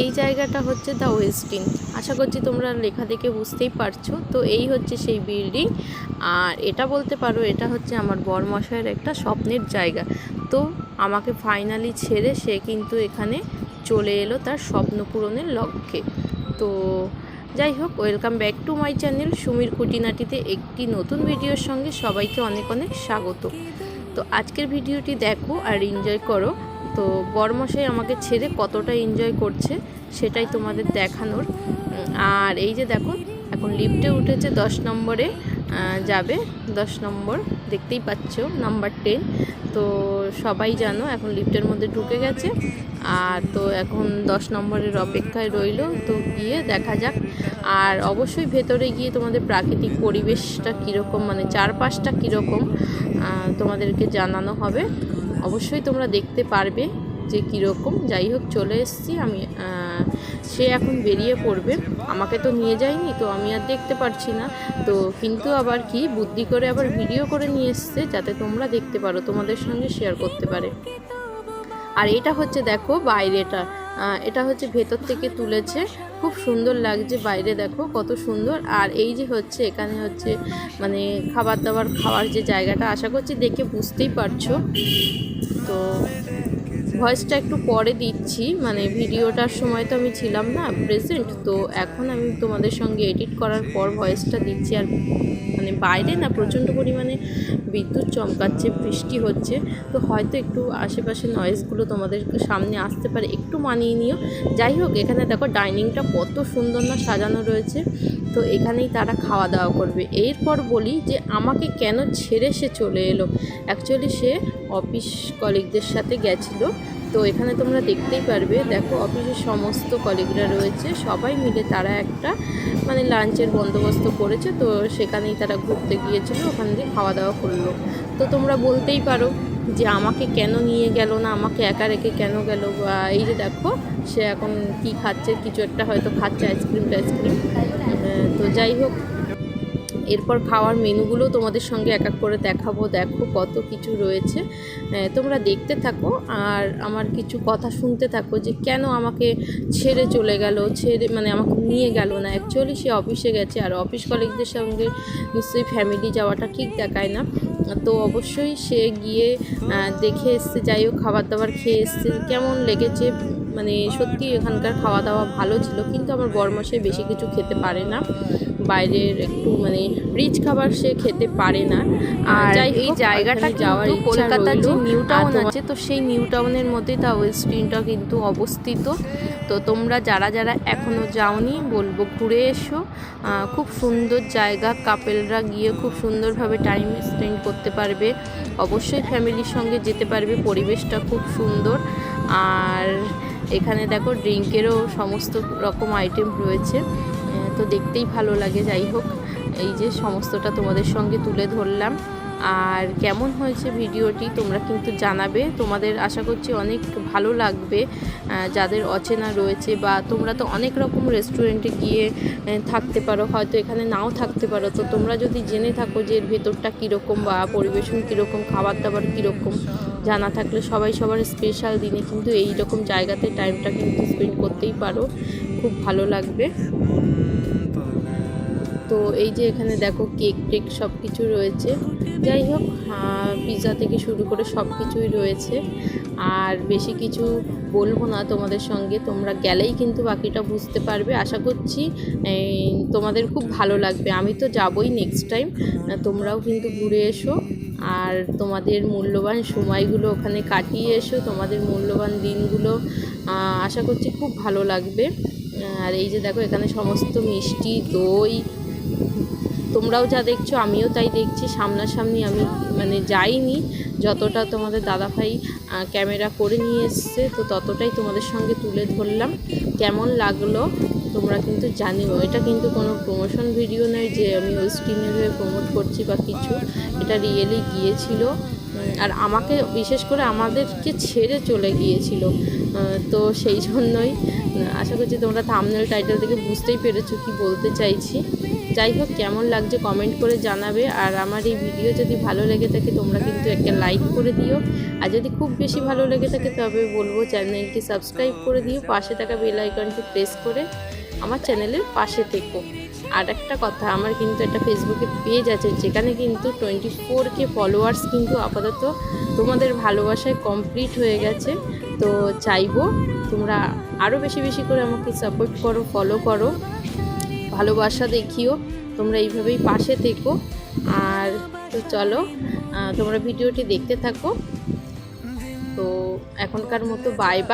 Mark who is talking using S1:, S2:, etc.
S1: এই জায়গাটা হচ্ছে দ্য ওয়েস্টিন আশা করছি তোমরা লেখা দেখে বুঝতেই পারছ। তো এই হচ্ছে সেই বিল্ডিং আর এটা বলতে পারো, এটা হচ্ছে আমার বরমশাইয়ের একটা স্বপ্নের জায়গা। তো আমাকে ফাইনালি ছেড়ে সে কিন্তু এখানে চলে এলো তার স্বপ্ন পূরণের লক্ষ্যে। তো যাই হোক welcome back to my channel সুমির খুঁটিনাটিতে একটি নতুন ভিডিওর সঙ্গে সবাইকে অনেক অনেক স্বাগত। তো আজকের ভিডিওটি দেখো আর এনজয় করো। তো বরমশাই আমাকে ছেড়ে কতটা এনজয় করছে সেটাই তোমাদের দেখানোর। আর এই যে দেখো, এখন লিফটে উঠেছে দশ নম্বরে যাবে দশ নম্বর, দেখতেই পাচ্ছ নাম্বার টেন তো সবাই জানো এখন লিফটের মধ্যে ঢুকে গেছে, আর তো এখন দশ নম্বরের অপেক্ষায় রইল, তো গিয়ে দেখা যাক। আর অবশ্যই ভেতরে গিয়ে তোমাদের প্রাকৃতিক পরিবেশটা কীরকম মানে চারপাশটা কীরকম তোমাদেরকে জানানো হবে। অবশ্যই তোমরা দেখতে পারবে যে কীরকম। যাই হোক, চলে এসছি। আমি সে এখন বেরিয়ে পড়বে। আমাকে তো নিয়ে যায়নি, তো আমি আর দেখতে পারছি না। তো কিন্তু আবার কি, বুদ্ধি করে আবার ভিডিও করে নিয়ে এসছে, যাতে তোমরা দেখতে পারো, তোমাদের সঙ্গে শেয়ার করতে পারে। আর এটা হচ্ছে, দেখো, বাইরেটা। এটা হচ্ছে ভেতর থেকে তুলেছে। খুব সুন্দর লাগছে বাইরে, দেখো কত সুন্দর। আর এই যে হচ্ছে, এখানে হচ্ছে মানে খাবার দাবার, খাওয়ার যে জায়গাটা, আশা করছি দেখে বুঝতেই পারছ। তো ভয়েসটা একটু পরে দিচ্ছি। মানে ভিডিওটার সময় তো আমি ছিলাম না প্রেজেন্ট তো এখন আমি তোমাদের সঙ্গে এডিট করার পর ভয়েসটা দিচ্ছি আর মানে বাইরে না প্রচণ্ড পরিমাণে বিদ্যুৎ চমকাচ্ছে, বৃষ্টি হচ্ছে। তো হয়তো একটু আশেপাশে নয়েজগুলো তোমাদের সামনে আসতে পারে, একটু মানিয়ে নিও। যাই হোক, এখানে দেখো ডাইনিংটা কত সুন্দর না সাজানো রয়েছে। তো এখানেই তারা খাওয়া দাওয়া করবে। এরপর বলি যে আমাকে কেন ছেড়ে সে চলে এলো? অ্যাকচুয়ালি সে অফিস কলিগদের সাথে গেছিল। তো এখানে তোমরা দেখতেই পারবে, দেখো অফিসের সমস্ত কলিগরা রয়েছে, সবাই মিলে তারা একটা মানে লাঞ্চের বন্দোবস্ত করেছে, তো সেখানেই তারা ঘুরতে গিয়েছিল, ওখান দিয়ে খাওয়া দাওয়া করল। তো তোমরা বলতেই পারো যে আমাকে কেন নিয়ে গেল না, আমাকে একা রেখে কেন গেল? বা এই যে দেখো, সে এখন কি খাচ্ছে, কিছু একটা হয়তো খাচ্ছে আইসক্রিম টাইসক্রিম তো যাই হোক এরপর খাওয়ার মেনুগুলো তোমাদের সঙ্গে এক এক করে দেখাবো। দেখো কত কিছু রয়েছে। তোমরা দেখতে থাকো আর আমার কিছু কথা শুনতে থাকো যে কেন আমাকে ছেড়ে চলে গেল, ছেড়ে মানে আমাকে নিয়ে গেল না। অ্যাকচুয়ালি সে অফিসে গেছে আর অফিস কলিগদের সঙ্গে নিশ্চয়ই ফ্যামিলি যাওয়াটা ঠিক দেখায় না। তো অবশ্যই সে গিয়ে দেখে এসছে, যাই হোক খাবার দাবার খেয়ে এসছে। কেমন লেগেছে? মানে সত্যি এখানকার খাওয়া দাওয়া ভালো ছিল, কিন্তু আমার বরমাসে বেশি কিছু খেতে পারে না। বাইরের একটু মানে রিচ খাবার সে খেতে পারে না। আর
S2: এই জায়গাটা
S1: যাওয়ার
S2: কলকাতার যে নিউ টাউন আছে,
S1: তো সেই নিউ টাউনের মধ্যেই তা ওয়েস্টিনটা কিন্তু অবস্থিত। তো তোমরা যারা যারা এখনও যাওনি বলব ঘুরে এসো। খুব সুন্দর জায়গা কাপেলরা গিয়ে খুব সুন্দরভাবে টাইম স্পেন্ড করতে পারবে। অবশ্যই ফ্যামিলির সঙ্গে যেতে পারবে পরিবেশটা খুব সুন্দর। আর এখানে দেখো ড্রিঙ্কেরও সমস্ত রকম আইটেম রয়েছে। তো দেখতেই ভালো লাগে, যাই হোক। এই যে সমস্তটা তোমাদের সঙ্গে তুলে ধরলাম। আর কেমন হয়েছে ভিডিওটি তোমরা কিন্তু জানাবে। তোমাদের আশা করছি অনেক ভালো লাগবে। যাদের অচেনা রয়েছে বা তোমরা তো অনেক রকম রেস্টুরেন্টে গিয়ে থাকতে পারো, হয়তো এখানে নাও থাকতে পারো। তো তোমরা যদি জেনে থাকো যে এর ভেতরটা কীরকম বা পরিবেশন কীরকম খাবার দাবার কীরকম, জানা থাকলে সবাই সবার স্পেশাল দিনে কিন্তু এই রকম জায়গাতে টাইমটা কিন্তু স্পেন্ড করতেই পারো। খুব ভালো লাগবে। তো এই যে এখানে দেখো কেক টেক সব কিছু রয়েছে। যাই হোক পিৎজা থেকে শুরু করে সব কিছুই রয়েছে। আর বেশি কিছু বলব না তোমাদের সঙ্গে, তোমরা গেলেই কিন্তু বাকিটা বুঝতে পারবে। আশা করছি তোমাদের খুব ভালো লাগবে। আমি তো যাবই নেক্সট টাইম তোমরাও কিন্তু ঘুরে এসো। আর তোমাদের মূল্যবান সময়গুলো ওখানে কাটিয়ে এসো। তোমাদের মূল্যবান দিনগুলো আশা করছি খুব ভালো লাগবে। আর এই যে দেখো, এখানে সমস্ত মিষ্টি, দই তোমরাও যা দেখছ, আমিও তাই দেখছি। সামনাসামনি আমি মানে যাইনি, যতটা তোমাদের দাদাভাই ক্যামেরা করে নিয়ে এসছে, তো ততটাই তোমাদের সঙ্গে তুলে ধরলাম। কেমন লাগল তোমরা কিন্তু জানিও। এটা কিন্তু কোনো প্রমোশন ভিডিও নয় যে আমি ওই হয়ে প্রমোট করছি বা কিছু। এটা রিয়েলি গিয়েছিল। আর আমাকে বিশেষ করে আমাদেরকে ছেড়ে চলে গিয়েছিল। তো সেই জন্যই, আশা করছি তোমরা থামনেল টাইটেল থেকে বুঝতেই পেরেছ কি বলতে চাইছি। যাই হোক, কেমন লাগছে কমেন্ট করে জানাবে। আর আমার এই ভিডিও যদি ভালো লেগে থাকে, তোমরা কিন্তু একটা লাইক করে দিও। আর যদি খুব বেশি ভালো লেগে থাকে, তবে বলব চ্যানেলটি সাবস্ক্রাইব করে দিও। পাশে থাকা বেল আইকনটি প্রেস করে। আমার চ্যানেলের পাশে থেকো। আর একটা কথা, আমার কিন্তু একটা ফেসবুকে পেজ আছে, যেখানে কিন্তু টোয়েন্টি ফোর কে ফলোয়ার্স কিন্তু আপাতত তোমাদের ভালোবাসায় কমপ্লিট হয়ে গেছে। তো চাইব তোমরা আরও বেশি বেশি করে আমাকে সাপোর্ট করো ফলো করো, ভালোবাসা দেখিও, তোমরা এইভাবেই পাশে থেকো। আর তো চলো তোমরা ভিডিওটি দেখতে থাকো। তো এখনকার মতো বাই বাই